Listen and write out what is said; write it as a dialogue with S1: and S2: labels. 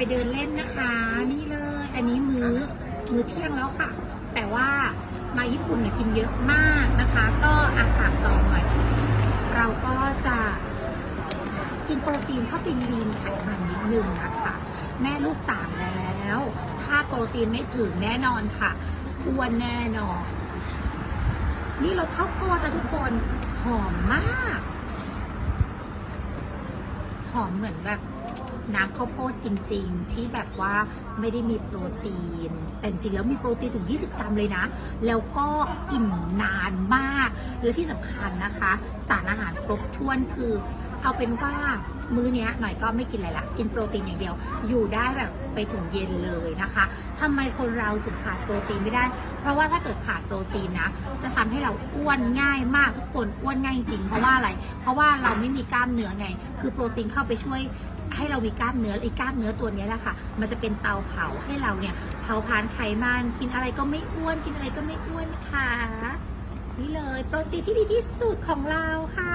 S1: ไปเดินเล่นนะคะ นี่เลย อันนี้มื้อมื้อเที่ยงแล้วค่ะ แต่ว่ามาญี่ปุ่นเนี่ยกินเยอะมากนะคะ ก็อาฝากซองหน่อยเราก็จะกินโปรตีนเข้าไปลีนไขมันนิดนึงนะคะแม่ลูกสามแล้ว ถ้าโปรตีนไม่ถึงแน่นอนค่ะอ้วนแน่นอน นี่รสข้าวโพดนะทุกคนหอมมาก หอมเหมือนแบบ น้ำข้าวโพดจริง ๆ ที่แบบว่าไม่ได้มีโปรตีน แต่จริงแล้วมีโปรตีนถึง 20 กรัมเลยนะ แล้วก็อิ่มนานมากและที่สำคัญนะคะ สารอาหารครบถ้วนคือเอาเป็นว่ามื้อเนี้ยหน่อยก็ไม่กินอะไรละ กินโปรตีนอย่างเดียว อยู่ได้แบบไปถึงเย็นเลยนะคะทำไมคนเราถึงขาดโปรตีนไม่ได้ เพราะว่าถ้าเกิดขาดโปรตีนนะ จะทำให้เราอ้วนง่ายมากทุกคนอ้วนง่ายจริง เพราะว่าอะไร เพราะว่าเราไม่มีกล้ามเนื้อไง คือโปรตีนเข้าไปช่วย ให้เรามีกล้ามเนื้อไอ้กล้ามเนื้อตัวนี้แหละค่ะ มันจะเป็นเตาเผาให้เราเนี่ยเผาผลาญไขมันกินอะไรก็ไม่อ้วน กินอะไรก็ไม่อ้วนนะคะนี่เลยโปรตีนที่ดีที่สุดของเราค่ะ